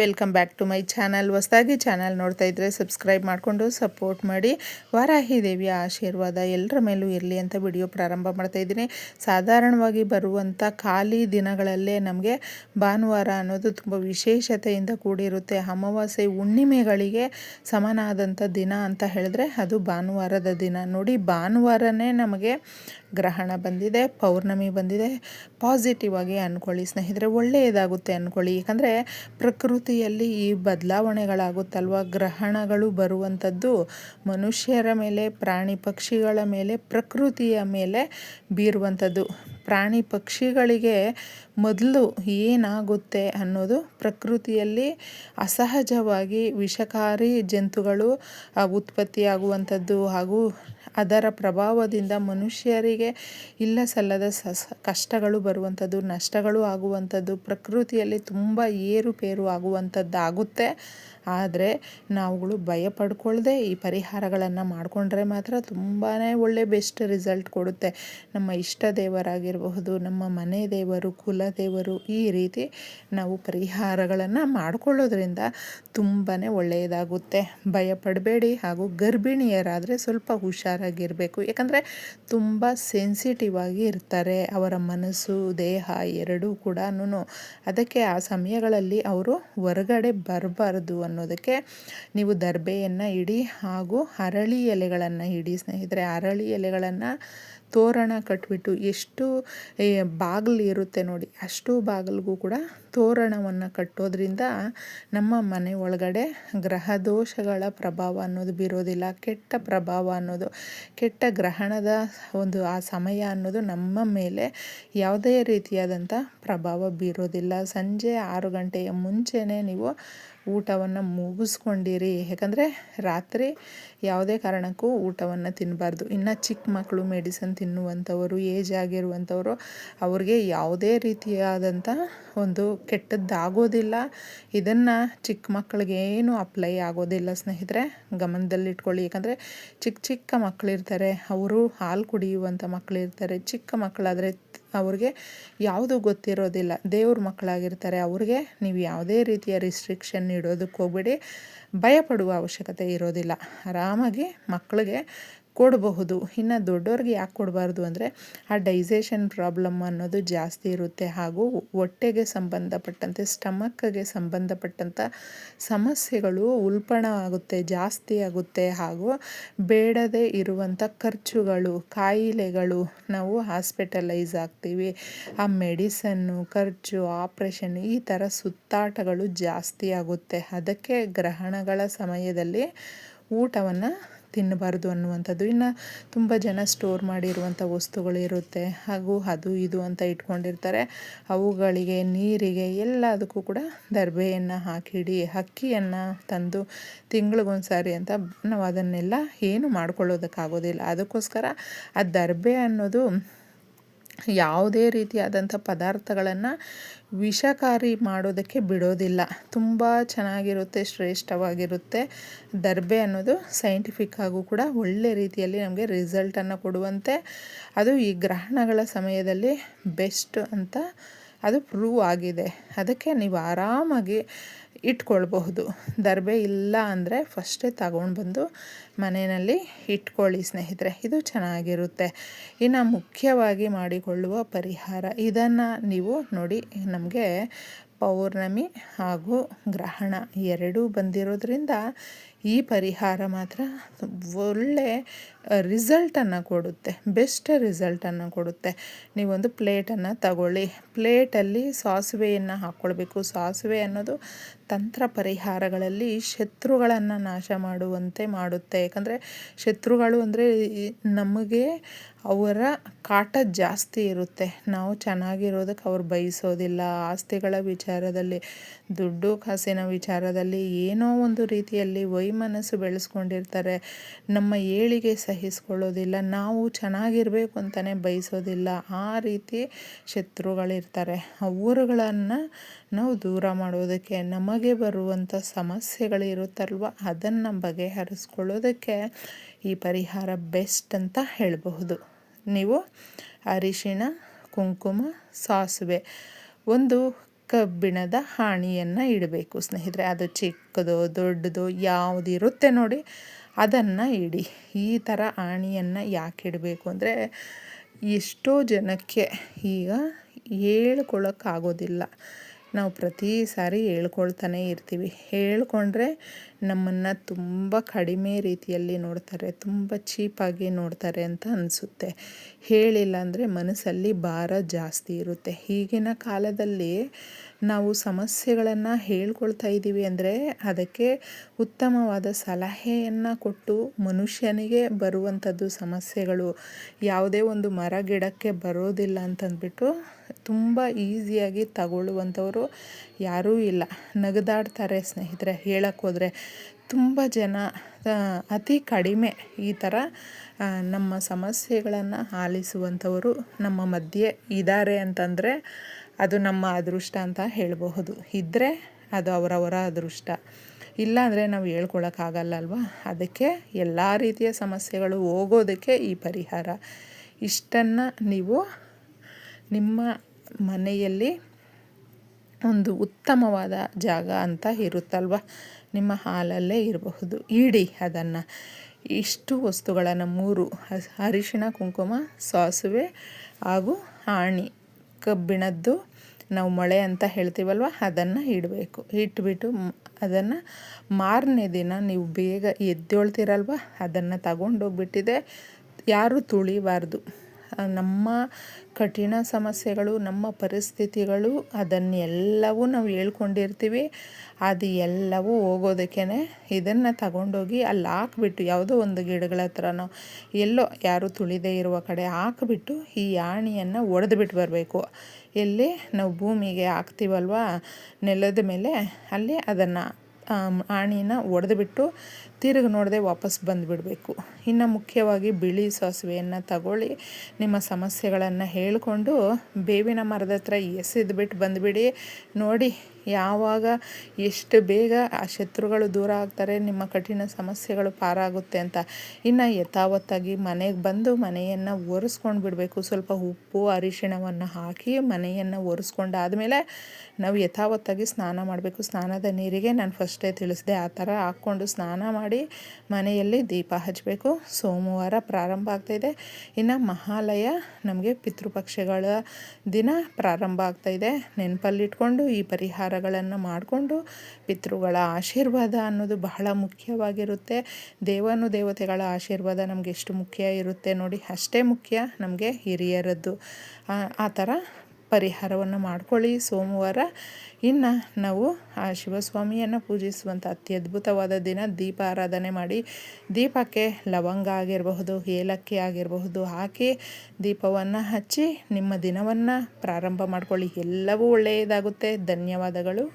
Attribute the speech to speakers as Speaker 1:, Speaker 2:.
Speaker 1: Welcome back to my channel. ಹೊಸದಾಗಿ channel ನೋಡ್ತಾ ಇದ್ರೆ ಸಬ್ಸ್ಕ್ರೈಬ್ ಮಾಡಿಕೊಂಡು ಸಪೋರ್ಟ್ ಮಾಡಿ. ವಾರಾಹಿ ದೇವಿಯ ಆಶೀರ್ವಾದ ಎಲ್ಲರ ಮೇಲೂ ಇರಲಿ ಅಂತ ವಿಡಿಯೋ ಪ್ರಾರಂಭ ಮಾಡ್ತಾ ಇದ್ದೀನಿ. ಸಾಧಾರಣವಾಗಿ ಬರುವಂಥ ಖಾಲಿ ದಿನಗಳಲ್ಲೇ ನಮಗೆ ಭಾನುವಾರ ಅನ್ನೋದು ತುಂಬ ವಿಶೇಷತೆಯಿಂದ ಕೂಡಿರುತ್ತೆ. ಅಮಾವಾಸ್ಯೆ ಹುಣ್ಣಿಮೆಗಳಿಗೆ ಸಮನಾದಂಥ ದಿನ ಅಂತ ಹೇಳಿದ್ರೆ ಅದು ಭಾನುವಾರದ ದಿನ. ನೋಡಿ ಭಾನುವಾರನೇ ನಮಗೆ ಗ್ರಹಣ ಬಂದಿದೆ, ಪೌರ್ಣಮಿ ಬಂದಿದೆ. ಪಾಸಿಟಿವ್ ಆಗಿ ಅಂದ್ಕೊಳ್ಳಿ ಸ್ನೇಹಿತರೆ, ಒಳ್ಳೆಯದಾಗುತ್ತೆ ಅಂದ್ಕೊಳ್ಳಿ ಯಾಕಂದರೆ ಪ್ರಕೃತಿಯಲ್ಲಿ ಈ ಬದಲಾವಣೆಗಳಾಗುತ್ತಲ್ವ? ಗ್ರಹಣಗಳು ಬರುವಂಥದ್ದು ಮನುಷ್ಯರ ಮೇಲೆ, ಪ್ರಾಣಿ ಪಕ್ಷಿಗಳ ಮೇಲೆ, ಪ್ರಕೃತಿಯ ಮೇಲೆ ಬೀರುವಂಥದ್ದು. ಪ್ರಾಣಿ ಪಕ್ಷಿಗಳಿಗೆ ಮೊದಲು ಏನಾಗುತ್ತೆ ಅನ್ನೋದು ಪ್ರಕೃತಿಯಲ್ಲಿ ಅಸಹಜವಾಗಿ ವಿಷಕಾರಿ ಜಂತುಗಳು ಉತ್ಪತ್ತಿಯಾಗುವಂಥದ್ದು ಹಾಗೂ ಅದರ ಪ್ರಭಾವದಿಂದ ಮನುಷ್ಯರಿಗೆ ಇಲ್ಲ ಸಲ್ಲದ ಸಸ ಕಷ್ಟಗಳು ಬರುವಂಥದ್ದು, ನಷ್ಟಗಳು ಆಗುವಂಥದ್ದು, ಪ್ರಕೃತಿಯಲ್ಲಿ ತುಂಬ ಏರುಪೇರು ಆಗುವಂಥದ್ದಾಗುತ್ತೆ. ಆದರೆ ನಾವುಗಳು ಭಯ ಪಡ್ಕೊಳ್ಳದೆ ಈ ಪರಿಹಾರಗಳನ್ನು ಮಾಡಿಕೊಂಡ್ರೆ ಮಾತ್ರ ತುಂಬಾ ಒಳ್ಳೆ ಬೆಸ್ಟ್ ರಿಸಲ್ಟ್ ಕೊಡುತ್ತೆ. ನಮ್ಮ ಇಷ್ಟ ದೇವರಾಗಿರಬಹುದು ನಮ್ಮ ಮನೆ ದೇವರು, ಕುಲ ದೇವರು ಈ ರೀತಿ ನಾವು ಪರಿಹಾರಗಳನ್ನು ಮಾಡಿಕೊಳ್ಳೋದ್ರಿಂದ ತುಂಬಾ ಒಳ್ಳೆಯದಾಗುತ್ತೆ. ಭಯ ಪಡಬೇಡಿ ಹಾಗೂ ಗರ್ಭಿಣಿಯರಾದರೆ ಸ್ವಲ್ಪ ಹುಷಾರಾಗಿರಬೇಕು. ಯಾಕಂದರೆ ತುಂಬ ಸೆನ್ಸಿಟಿವ್ ಆಗಿ ಇರ್ತಾರೆ. ಅವರ ಮನಸ್ಸು, ದೇಹ ಎರಡೂ ಕೂಡ ಅದಕ್ಕೆ ಆ ಸಮಯಗಳಲ್ಲಿ ಅವರು ಹೊರಗಡೆ ಬರಬಾರ್ದು ಅನ್ನೋದಕ್ಕೆ ನೀವು ದರ್ಬೆಯನ್ನು ಇಡಿ ಹಾಗೂ ಅರಳಿ ಎಲೆಗಳನ್ನು ಇಡಿ ಸ್ನೇಹಿತರೆ. ಅರಳಿ ಎಲೆಗಳನ್ನು ತೋರಣ ಕಟ್ಬಿಟ್ಟು ಎಷ್ಟು ಬಾಗಿಲು ಇರುತ್ತೆ ನೋಡಿ ಅಷ್ಟು ಬಾಗಿಲಿಗೂ ಕೂಡ ತೋರಣವನ್ನು ಕಟ್ಟೋದ್ರಿಂದ ನಮ್ಮ ಮನೆ ಒಳಗಡೆ ಗ್ರಹ ದೋಷಗಳ ಪ್ರಭಾವ ಅನ್ನೋದು ಬೀರೋದಿಲ್ಲ. ಕೆಟ್ಟ ಪ್ರಭಾವ ಅನ್ನೋದು, ಕೆಟ್ಟ ಗ್ರಹಣದ ಒಂದು ಆ ಸಮಯ ಅನ್ನೋದು ನಮ್ಮ ಮೇಲೆ ಯಾವುದೇ ರೀತಿಯಾದಂಥ ಪ್ರಭಾವ ಬೀರೋದಿಲ್ಲ. ಸಂಜೆ ಆರು ಗಂಟೆಯ ಮುಂಚೆನೇ ನೀವು ಊಟವನ್ನು ಮುಗಿಸ್ಕೊಂಡಿರಿ. ಯಾಕಂದರೆ ರಾತ್ರಿ ಯಾವುದೇ ಕಾರಣಕ್ಕೂ ಊಟವನ್ನು ತಿನ್ನಬಾರ್ದು ಇನ್ನು ಚಿಕ್ಕ ಮಕ್ಕಳು ಮೆಡಿಸನ್ ತಿನ್ನುವಂಥವರು, ಏಜ್ ಆಗಿರುವಂಥವರು, ಅವ್ರಿಗೆ ಯಾವುದೇ ರೀತಿಯಾದಂಥ ಒಂದು ಕೆಟ್ಟದ್ದಾಗೋದಿಲ್ಲ. ಇದನ್ನು ಚಿಕ್ಕ ಮಕ್ಕಳಿಗೆ ಏನು ಅಪ್ಲೈ ಆಗೋದಿಲ್ಲ ಸ್ನೇಹಿತರೆ, ಗಮನದಲ್ಲಿಟ್ಕೊಳ್ಳಿ. ಯಾಕಂದರೆ ಚಿಕ್ಕ ಚಿಕ್ಕ ಮಕ್ಕಳಿರ್ತಾರೆ ಅವರು ಹಾಲು ಕುಡಿಯುವಂಥ ಮಕ್ಕಳಿರ್ತಾರೆ ಚಿಕ್ಕ ಮಕ್ಕಳಾದರೆ ಅವ್ರಿಗೆ ಯಾವುದು ಗೊತ್ತಿರೋದಿಲ್ಲ. ದೇವ್ರ ಮಕ್ಕಳಾಗಿರ್ತಾರೆ. ಅವ್ರಿಗೆ ನೀವು ಯಾವುದೇ ರೀತಿಯ ರಿಸ್ಟ್ರಿಕ್ಷನ್ ಇಡೋದಕ್ಕೆ ಹೋಗ್ಬೇಡಿ ಭಯಪಡುವ ಅವಶ್ಯಕತೆ ಇರೋದಿಲ್ಲ. ಆರಾಮಾಗಿ ಮಕ್ಕಳಿಗೆ ಕೊಡಬಹುದು. ಇನ್ನು ದೊಡ್ಡವ್ರಿಗೆ ಯಾಕೆ ಕೊಡಬಾರ್ದು ಅಂದರೆ ಆ ಡೈಜೆಷನ್ ಪ್ರಾಬ್ಲಮ್ ಅನ್ನೋದು ಜಾಸ್ತಿ ಇರುತ್ತೆ. ಹಾಗೂ ಹೊಟ್ಟೆಗೆ ಸಂಬಂಧಪಟ್ಟಂತೆ ಸ್ಟಮಕ್ಗೆ ಸಂಬಂಧಪಟ್ಟಂಥ ಸಮಸ್ಯೆಗಳು ಉಲ್ಪಣ ಆಗುತ್ತೆ, ಜಾಸ್ತಿ ಆಗುತ್ತೆ. ಹಾಗೂ ಬೇಡದೇ ಇರುವಂಥ ಖರ್ಚುಗಳು, ಕಾಯಿಲೆಗಳು ನಾವು ಹಾಸ್ಪಿಟಲೈಸ್ ಆಗ್ತೀವಿ. ಆ ಮೆಡಿಸನ್ನು ಖರ್ಚು ಆಪ್ರೇಷನ್ ಈ ಥರ ಸುತ್ತಾಟಗಳು ಜಾಸ್ತಿ ಆಗುತ್ತೆ. ಅದಕ್ಕೆ ಗ್ರಹಣಗಳ ಸಮಯದಲ್ಲಿ ಊಟವನ್ನು ತಿನ್ನಬಾರ್ದು ಅನ್ನುವಂಥದ್ದು. ಇನ್ನು ತುಂಬ ಜನ ಸ್ಟೋರ್ ಮಾಡಿರುವಂಥ ವಸ್ತುಗಳಿರುತ್ತೆ ಹಾಗೂ ಅದು ಇದು ಅಂತ ಇಟ್ಕೊಂಡಿರ್ತಾರೆ. ಅವುಗಳಿಗೆ ನೀರಿಗೆ ಎಲ್ಲದಕ್ಕೂ ಕೂಡ ದರ್ಬೆಯನ್ನು ಹಾಕಿಡಿ ಅಕ್ಕಿಯನ್ನು ತಂದು ತಿಂಗಳಿಗೊಂದು ಸಾರಿ ಅಂತ ನಾವು ಅದನ್ನೆಲ್ಲ ಏನು ಮಾಡ್ಕೊಳ್ಳೋದಕ್ಕಾಗೋದಿಲ್ಲ. ಅದಕ್ಕೋಸ್ಕರ ಆ ದರ್ಬೆ ಅನ್ನೋದು ಯಾವುದೇ ರೀತಿಯಾದಂಥ ಪದಾರ್ಥಗಳನ್ನು ವಿಷಕಾರಿ ಮಾಡೋದಕ್ಕೆ ಬಿಡೋದಿಲ್ಲ. ತುಂಬ ಚೆನ್ನಾಗಿರುತ್ತೆ, ಶ್ರೇಷ್ಠವಾಗಿರುತ್ತೆ. ದರ್ಬೆ ಅನ್ನೋದು ಸೈಂಟಿಫಿಕ್ ಆಗೂ ಕೂಡ ಒಳ್ಳೆ ರೀತಿಯಲ್ಲಿ ನಮಗೆ ರಿಸಲ್ಟನ್ನು ಕೊಡುವಂತೆ. ಅದು ಈ ಗ್ರಹಣಗಳ ಸಮಯದಲ್ಲಿ ಬೆಸ್ಟ್ ಅಂತ ಅದು ಪ್ರೂವ್ ಆಗಿದೆ. ಅದಕ್ಕೆ ನೀವು ಆರಾಮಾಗಿ ಇಟ್ಕೊಳ್ಬಹುದು. ದರ್ಬೆ ಇಲ್ಲ ಅಂದರೆ ಫಸ್ಟೇ ತಗೊಂಡು ಬಂದು ಮನೆಯಲ್ಲಿ ಇಟ್ಕೊಳ್ಳಿ ಸ್ನೇಹಿತರೆ, ಇದು ಚೆನ್ನಾಗಿರುತ್ತೆ. ಇನ್ನು ಮುಖ್ಯವಾಗಿ ಮಾಡಿಕೊಳ್ಳುವ ಪರಿಹಾರ ಇದನ್ನು ನೀವು ನೋಡಿ ನಮಗೆ ಪೌರ್ಣಮಿ ಹಾಗೂ ಗ್ರಹಣ ಎರಡೂ ಬಂದಿರೋದ್ರಿಂದ ಈ ಪರಿಹಾರ ಮಾತ್ರ ಒಳ್ಳೆ ರಿಸಲ್ಟನ್ನು ಕೊಡುತ್ತೆ. ಬೆಸ್ಟ್ ರಿಸಲ್ಟನ್ನು ಕೊಡುತ್ತೆ. ನೀವೊಂದು ಪ್ಲೇಟನ್ನು ತಗೊಳ್ಳಿ. ಪ್ಲೇಟಲ್ಲಿ ಸಾಸಿವೆಯನ್ನು ಹಾಕ್ಕೊಳ್ಬೇಕು ಸಾಸಿವೆ ಅನ್ನೋದು ತಂತ್ರ ಪರಿಹಾರಗಳಲ್ಲಿ ಶತ್ರುಗಳನ್ನು ನಾಶ ಮಾಡುವಂತೆ ಮಾಡುತ್ತೆ. ಯಾಕಂದರೆ ಶತ್ರುಗಳು ಅಂದರೆ ನಮಗೆ ಅವರ ಕಾಟ ಜಾಸ್ತಿ ಇರುತ್ತೆ. ನಾವು ಚೆನ್ನಾಗಿರೋದಕ್ಕೆ ಅವ್ರು ಬಯಸೋದಿಲ್ಲ. ಆಸ್ತಿಗಳ ವಿಚಾರದಲ್ಲಿ, ದುಡ್ಡು, ಕಾಸಿನ ವಿಚಾರದಲ್ಲಿ ಏನೋ ಒಂದು ರೀತಿಯಲ್ಲಿ ವೈಮನಸ್ಸು ಬೆಳೆಸ್ಕೊಂಡಿರ್ತಾರೆ. ನಮ್ಮ ಏಳಿಗೆ ಸಹಿಸ್ಕೊಳ್ಳೋದಿಲ್ಲ, ನಾವು ಚೆನ್ನಾಗಿರಬೇಕು ಅಂತಲೇ ಬಯಸೋದಿಲ್ಲ. ಆ ರೀತಿ ಶತ್ರುಗಳಿರ್ತಾರೆ. ಅವರುಗಳನ್ನು ನಾವು ದೂರ ಮಾಡೋದಕ್ಕೆ ನಮಗೆ ಬರುವಂಥ ಸಮಸ್ಯೆಗಳಿರುತ್ತಲ್ವ? ಅದನ್ನು ಬಗೆಹರಿಸ್ಕೊಳ್ಳೋದಕ್ಕೆ ಈ ಪರಿಹಾರ ಬೆಸ್ಟ್ ಅಂತ ಹೇಳಬಹುದು. ನೀವು ಅರಿಶಿಣ, ಕುಂಕುಮ, ಸಾಸಿವೆ ಒಂದು ಕಬ್ಬಿಣದ ಹಾಣಿಯನ್ನು ಇಡಬೇಕು. ಸ್ನೇಹಿತರೆ, ಅದು ಚಿಕ್ಕದೋ ದೊಡ್ಡದೋ ಯಾವುದಿರುತ್ತೆ ನೋಡಿ, ಅದನ್ನು ಇಡಿ. ಈ ಥರ ಆಣಿಯನ್ನು ಯಾಕೆ ಇಡಬೇಕು ಅಂದರೆ, ಎಷ್ಟೋ ಜನಕ್ಕೆ ಈಗ ಹೇಳ್ಕೊಳಕ್ಕಾಗೋದಿಲ್ಲ ನಾವು ಪ್ರತಿ ಸಾರಿ ಹೇಳ್ಕೊಳ್ತಾನೆ ಇರ್ತೀವಿ. ಹೇಳ್ಕೊಂಡ್ರೆ ನಮ್ಮನ್ನು ತುಂಬ ಕಡಿಮೆ ರೀತಿಯಲ್ಲಿ ನೋಡ್ತಾರೆ, ತುಂಬ ಚೀಪಾಗಿ ನೋಡ್ತಾರೆ ಅಂತ ಅನಿಸುತ್ತೆ. ಹೇಳಿಲ್ಲ ಅಂದರೆ ಮನಸ್ಸಲ್ಲಿ ಭಾರ ಜಾಸ್ತಿ ಇರುತ್ತೆ. ಈಗಿನ ಕಾಲದಲ್ಲಿ ನಾವು ಸಮಸ್ಯೆಗಳನ್ನು ಹೇಳ್ಕೊಳ್ತಾ ಇದ್ದೀವಿ ಅಂದರೆ ಅದಕ್ಕೆ ಉತ್ತಮವಾದ ಸಲಹೆಯನ್ನು ಕೊಟ್ಟು ಮನುಷ್ಯನಿಗೆ ಬರುವಂಥದ್ದು ಸಮಸ್ಯೆಗಳು. ಯಾವುದೇ ಒಂದು ಮರ ಗಿಡಕ್ಕೆ ಬರೋದಿಲ್ಲ ಅಂತಂದ್ಬಿಟ್ಟು ತುಂಬ ಈಸಿಯಾಗಿ ತಗೊಳ್ಳುವಂಥವರು ಯಾರೂ ಇಲ್ಲ. ನಗದಾಡ್ತಾರೆ ಸ್ನೇಹಿತರೆ ಹೇಳಕ್ಕೆ ಹೋದರೆ. ತುಂಬ ಜನ ಅತಿ ಕಡಿಮೆ ಈ ಥರ ನಮ್ಮ ಸಮಸ್ಯೆಗಳನ್ನು ಆಲಿಸುವಂಥವರು ನಮ್ಮ ಮಧ್ಯೆ ಇದ್ದಾರೆ ಅಂತಂದರೆ ಅದು ನಮ್ಮ ಅದೃಷ್ಟ ಅಂತ ಹೇಳಬಹುದು. ಇದ್ದರೆ ಅದು ಅವರವರ ಅದೃಷ್ಟ. ಇಲ್ಲ ಅಂದರೆ ನಾವು ಹೇಳ್ಕೊಳಕ್ಕಾಗಲ್ಲ ಅಲ್ವಾ ಅದಕ್ಕೆ ಎಲ್ಲ ರೀತಿಯ ಸಮಸ್ಯೆಗಳು ಹೋಗೋದಕ್ಕೆ ಈ ಪರಿಹಾರ. ಇಷ್ಟನ್ನು ನೀವು ನಿಮ್ಮ ಮನೆಯಲ್ಲಿ ಒಂದು ಉತ್ತಮವಾದ ಜಾಗ ಅಂತ ಇರುತ್ತಲ್ವ? ನಿಮ್ಮ ಹಾಲಲ್ಲೇ ಇರಬಹುದು. ಇಡಿ ಅದನ್ನು. ಇಷ್ಟು ವಸ್ತುಗಳನ್ನು ಮೂರು, ಅರಿಶಿಣ, ಕುಂಕುಮ, ಸಾಸುವೆ ಹಾಗೂ ಆಣಿ ಕಬ್ಬಿಣದ್ದು ನಾವು ಮೊಳೆ ಅಂತ ಹೇಳ್ತೀವಲ್ವ? ಅದನ್ನು ಇಡಬೇಕು. ಇಟ್ಬಿಟ್ಟು ಅದನ್ನು ಮಾರನೇ ದಿನ ನೀವು ಬೇಗ ಎದ್ದೇಳ್ತೀರಲ್ವ? ಅದನ್ನು ತಗೊಂಡೋಗ್ಬಿಟ್ಟಿದೆ. ಯಾರೂ ತುಳಿಬಾರ್ದು. ನಮ್ಮ ಕಠಿಣ ಸಮಸ್ಯೆಗಳು, ನಮ್ಮ ಪರಿಸ್ಥಿತಿಗಳು, ಅದನ್ನೆಲ್ಲವೂ ನಾವು ಹೇಳ್ಕೊಂಡಿರ್ತೀವಿ. ಅದು ಎಲ್ಲವೂ ಹೋಗೋದಕ್ಕೆ ಇದನ್ನು ತಗೊಂಡೋಗಿ ಅಲ್ಲಿ ಹಾಕ್ಬಿಟ್ಟು, ಯಾವುದೋ ಒಂದು ಗಿಡಗಳ ಹತ್ರನೋ, ಎಲ್ಲೋ ಯಾರು ತುಳಿದೇ ಇರುವ ಕಡೆ ಹಾಕ್ಬಿಟ್ಟು ಈ ಆಣಿಯನ್ನು ಒಡೆದ್ಬಿಟ್ಟು ಬರಬೇಕು. ಎಲ್ಲಿ ನಾವು ಭೂಮಿಗೆ ಹಾಕ್ತೀವಲ್ವ ನೆಲದ ಮೇಲೆ ಅಲ್ಲಿ ಅದನ್ನು ಆಣಿನ ಒಡೆದ್ಬಿಟ್ಟು ತಿರುಗಿ ನೋಡದೆ ವಾಪಸ್ ಬಂದುಬಿಡಬೇಕು. ಇನ್ನು ಮುಖ್ಯವಾಗಿ ಬಿಳಿ ಸಾಸಿವೆಯನ್ನು ತಗೊಳ್ಳಿ. ನಿಮ್ಮ ಸಮಸ್ಯೆಗಳನ್ನು ಹೇಳಿಕೊಂಡು ಬೇವಿನ ಮರದ ಹತ್ರ ಎಸೆದ್ಬಿಟ್ಟು ಬಂದುಬಿಡಿ. ನೋಡಿ, ಯಾವಾಗ ಎಷ್ಟು ಬೇಗ ಆ ಶತ್ರುಗಳು ದೂರ ಆಗ್ತಾರೆ, ನಿಮ್ಮ ಕಠಿಣ ಸಮಸ್ಯೆಗಳು ಪಾರಾಗುತ್ತೆ ಅಂತ. ಇನ್ನು ಯಥಾವತ್ತಾಗಿ ಮನೆಗೆ ಬಂದು ಮನೆಯನ್ನು ಒರೆಸ್ಕೊಂಡು ಬಿಡಬೇಕು. ಸ್ವಲ್ಪ ಉಪ್ಪು, ಅರಿಶಿಣವನ್ನು ಹಾಕಿ ಮನೆಯನ್ನು ಒರೆಸ್ಕೊಂಡಾದಮೇಲೆ ನಾವು ಯಥಾವತ್ತಾಗಿ ಸ್ನಾನ ಮಾಡಬೇಕು. ಸ್ನಾನದ ನೀರಿಗೆ ನಾನು ಫಸ್ಟೇ ತಿಳಿಸಿದೆ, ಆ ಥರ ಹಾಕ್ಕೊಂಡು ಸ್ನಾನ ಮಾಡಿ ಮನೆಯಲ್ಲಿ ದೀಪ ಹಚ್ಚಬೇಕು ಸೋಮವಾರ ಪ್ರಾರಂಭ ಆಗ್ತಾಯಿದೆ ಇನ್ನು ಮಹಾಲಯ ನಮಗೆ ಪಿತೃಪಕ್ಷಗಳ ದಿನ ಪ್ರಾರಂಭ ಆಗ್ತಾಯಿದೆ ನೆನಪಲ್ಲಿಟ್ಕೊಂಡು ಈ ಪರಿಹಾರಗಳನ್ನು ಮಾಡಿಕೊಂಡು ಪಿತೃಗಳ ಆಶೀರ್ವಾದ ಅನ್ನೋದು ಬಹಳ ಮುಖ್ಯವಾಗಿರುತ್ತೆ. ದೇವನು ದೇವತೆಗಳ ಆಶೀರ್ವಾದ ನಮಗೆ ಎಷ್ಟು ಮುಖ್ಯ ಇರುತ್ತೆ ನೋಡಿ, ಅಷ್ಟೇ ಮುಖ್ಯ ನಮಗೆ ಹಿರಿಯರದ್ದು. ಆ ಥರ ಪರಿಹಾರವನ್ನು ಮಾಡ್ಕೊಳ್ಳಿ ಸೋಮವಾರ. ಇನ್ನು ನಾವು ಆ ಶಿವಸ್ವಾಮಿಯನ್ನು ಪೂಜಿಸುವಂಥ ಅತ್ಯದ್ಭುತವಾದ ದಿನ ದೀಪ ಆರಾಧನೆ ಮಾಡಿ. ದೀಪಕ್ಕೆ ಲವಂಗ ಆಗಿರಬಹುದು, ಏಲಕ್ಕಿ ಆಗಿರಬಹುದು, ಹಾಕಿ ದೀಪವನ್ನು ಹಚ್ಚಿ ನಿಮ್ಮ ದಿನವನ್ನು ಪ್ರಾರಂಭ ಮಾಡ್ಕೊಳ್ಳಿ. ಎಲ್ಲವೂ ಒಳ್ಳೆಯದಾಗುತ್ತೆ. ಧನ್ಯವಾದಗಳು.